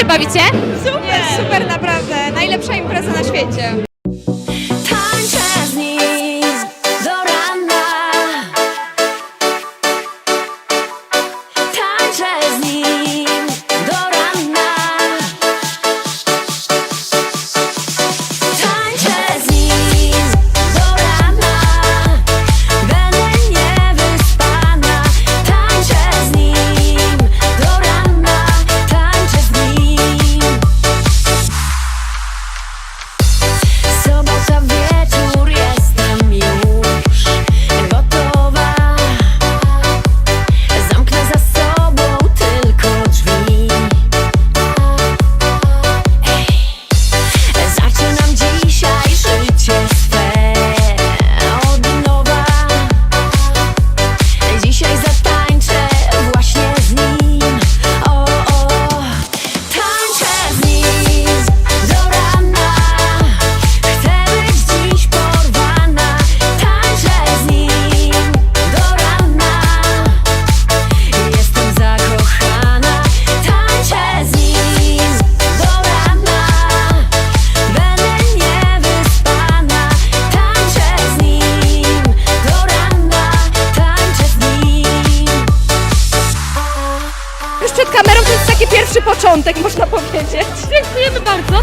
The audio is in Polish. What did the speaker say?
się bawicie? Super, super naprawdę. Najlepsza impreza na świecie. kamerą to jest taki pierwszy początek, można powiedzieć. Dziękujemy bardzo.